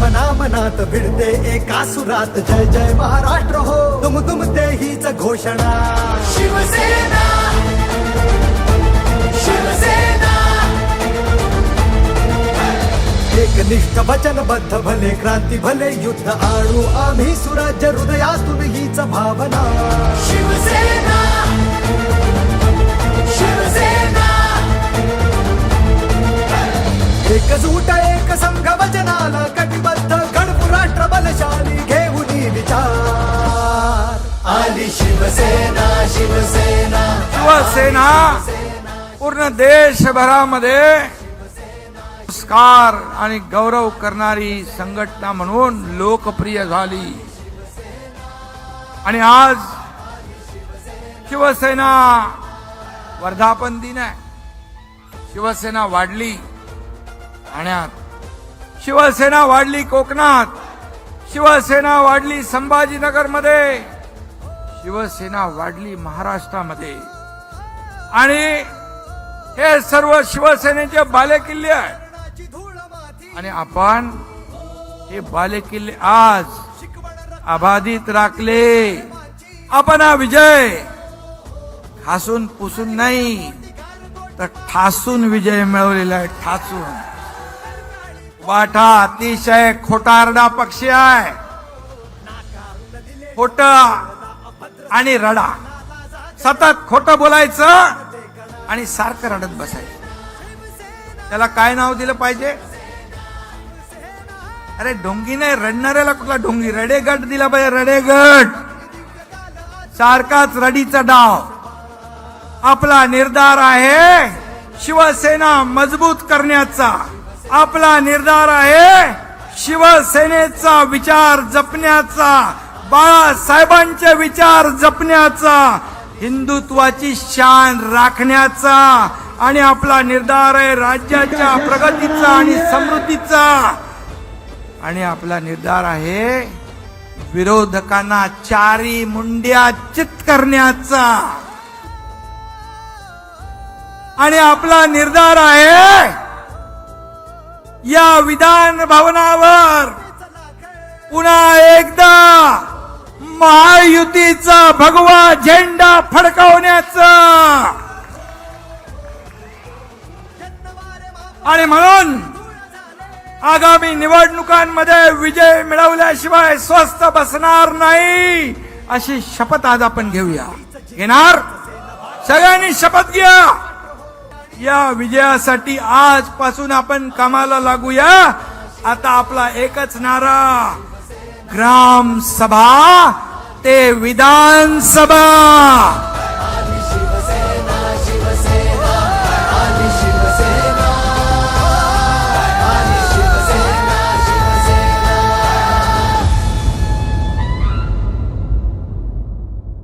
भिडते एका सुरात. जय जय महाराष्ट्र हो. तुम तुम ते हीच घोषणा. शिवसेना. शिवसेना. एकनिष्ठ वचनबद्ध भले क्रांती भले युद्ध आणू आम्ही सुराज्य हृदयातून हीच भावना. शिवसेना. शिवसेना. एकजूट एक संघ वचनाला शिवसेना शिवसेना. शिवसेना पूर्ण देशभरामध्ये संस्कार आणि गौरव करणारी संघटना म्हणून लोकप्रिय झाली. आणि आज शिवसेना वर्धापन दिन आहे. शिवसेना वाढली. ठाण्यात शिवसेना वाढली कोकणात. शिवसेना वाढली संभाजीनगरमध्ये. शिवसेना वाढली महाराष्ट्रामध्ये. आणि हे सर्व शिवसेनेचे बालेकिल्ले आहे आणि आपण हे बालेकिल्ले आज अबाधित राखले. आपण हा विजय खासून पुसून नाही तर ठासून विजय मिळवलेला आहे ठासून. वाटा अतिशय खोटारडा पक्षी आहे. खोटा आणि रडा. सतत खोट बोलायचं आणि सारखं रडत बसायचं. त्याला काय नाव दिलं पाहिजे? अरे ढोंगी नाही रडणाऱ्याला कुठला ढोंगी रडेगट दिला पाहिजे रडेगट. सारखाच रडीचा डाव. आपला निर्धार आहे शिवसेना मजबूत करण्याचा. आपला निर्धार आहे शिवसेनेचा विचार जपण्याचा. बाळासाहेबांचे विचार जपण्याचा हिंदुत्वाची शान राखण्याचा आणि आपला निर्धार आहे राज्याच्या प्रगतीचा आणि समृद्धीचा. आणि आपला निर्धार आहे विरोधकांना चारी मुंड्या चित करण्याचा. आणि आपला निर्धार आहे या विधान भवनावर पुन्हा एकदा महायुतीचा भगवा झेंडा फडकावण्याचा. आणि म्हणून आगामी निवडणुकांमध्ये विजय मिळवल्याशिवाय स्वस्त बसणार नाही अशी शपथ आज आपण घेऊया. घेणार? सगळ्यांनी शपथ घ्या. या विजयासाठी आजपासून आपण कामाला लागूया. आता आपला एकच नारा ग्राम सभा. ते विधानसभा